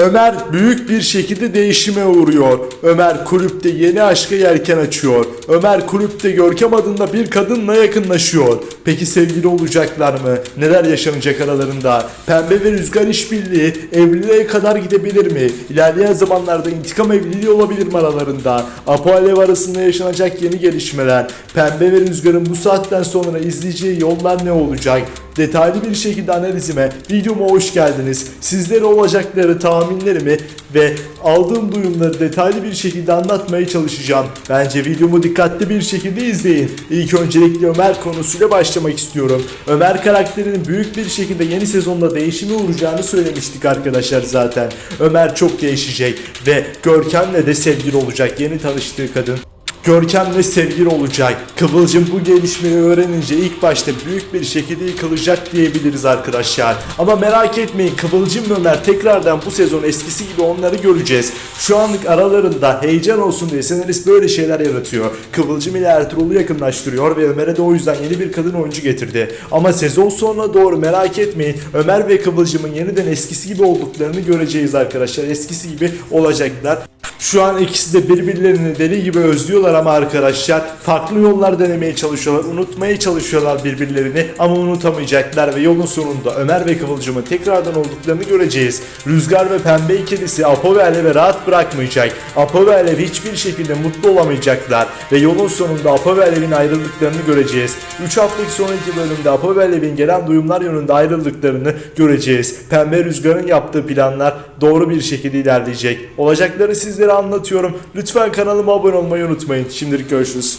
Ömer büyük bir şekilde değişime uğruyor. Ömer kulüpte yeni aşka yelken açıyor. Ömer kulüpte Görkem adında bir kadınla yakınlaşıyor. Peki sevgili olacaklar mı? Neler yaşanacak aralarında? Pembe ve Rüzgar işbirliği evliliğe kadar gidebilir mi? İlerleyen zamanlarda intikam evliliği olabilir mi aralarında? Apo Alev arasında yaşanacak yeni gelişmeler. Pembe ve Rüzgar'ın bu saatten sonra izleyeceği yollar ne olacak? Detaylı bir şekilde analizime, videoma hoş geldiniz. Sizlere olacakları tahminlerimi ve aldığım duyumları detaylı bir şekilde anlatmaya çalışacağım. Bence videomu dikkatli bir şekilde izleyin. İlk öncelikle Ömer konusuyla başlamak istiyorum. Ömer karakterinin büyük bir şekilde yeni sezonda değişime uğrayacağını söylemiştik arkadaşlar zaten. Ömer çok değişecek ve Görkem'le de sevgili olacak yeni tanıştığı kadın. Görkem'le sevgili olacak. Kıvılcım bu gelişmeyi öğrenince ilk başta büyük bir şekilde yıkılacak diyebiliriz arkadaşlar. Ama merak etmeyin Kıvılcım ve Ömer tekrardan bu sezon eskisi gibi onları göreceğiz. Şu anlık aralarında heyecan olsun diye senarist böyle şeyler yaratıyor. Kıvılcım ile Ertuğrul'u yakınlaştırıyor ve Ömer'e de o yüzden yeni bir kadın oyuncu getirdi. Ama sezon sonuna doğru merak etmeyin Ömer ve Kıvılcım'ın yeniden eskisi gibi olduklarını göreceğiz arkadaşlar. Eskisi gibi olacaklar. Şu an ikisi de birbirlerini deli gibi özlüyorlar ama arkadaşlar farklı yollar denemeye çalışıyorlar. Unutmaya çalışıyorlar birbirlerini ama unutamayacaklar ve yolun sonunda Ömer ve Kıvılcım'ın tekrardan olduklarını göreceğiz. Rüzgar ve Pembe ikilisi Apo ve Alev'e rahat bırakmayacak. Apo ve Alev hiçbir şekilde mutlu olamayacaklar ve yolun sonunda Apo ve Alev'in ayrıldıklarını göreceğiz. 3 haftaki sonraki bölümde Apo ve Alev'in gelen duyumlar yönünde ayrıldıklarını göreceğiz. Pembe Rüzgar'ın yaptığı planlar doğru bir şekilde ilerleyecek. Olacakları sizlere anlatıyorum. Lütfen kanalıma abone olmayı unutmayın. Şimdilik görüşürüz.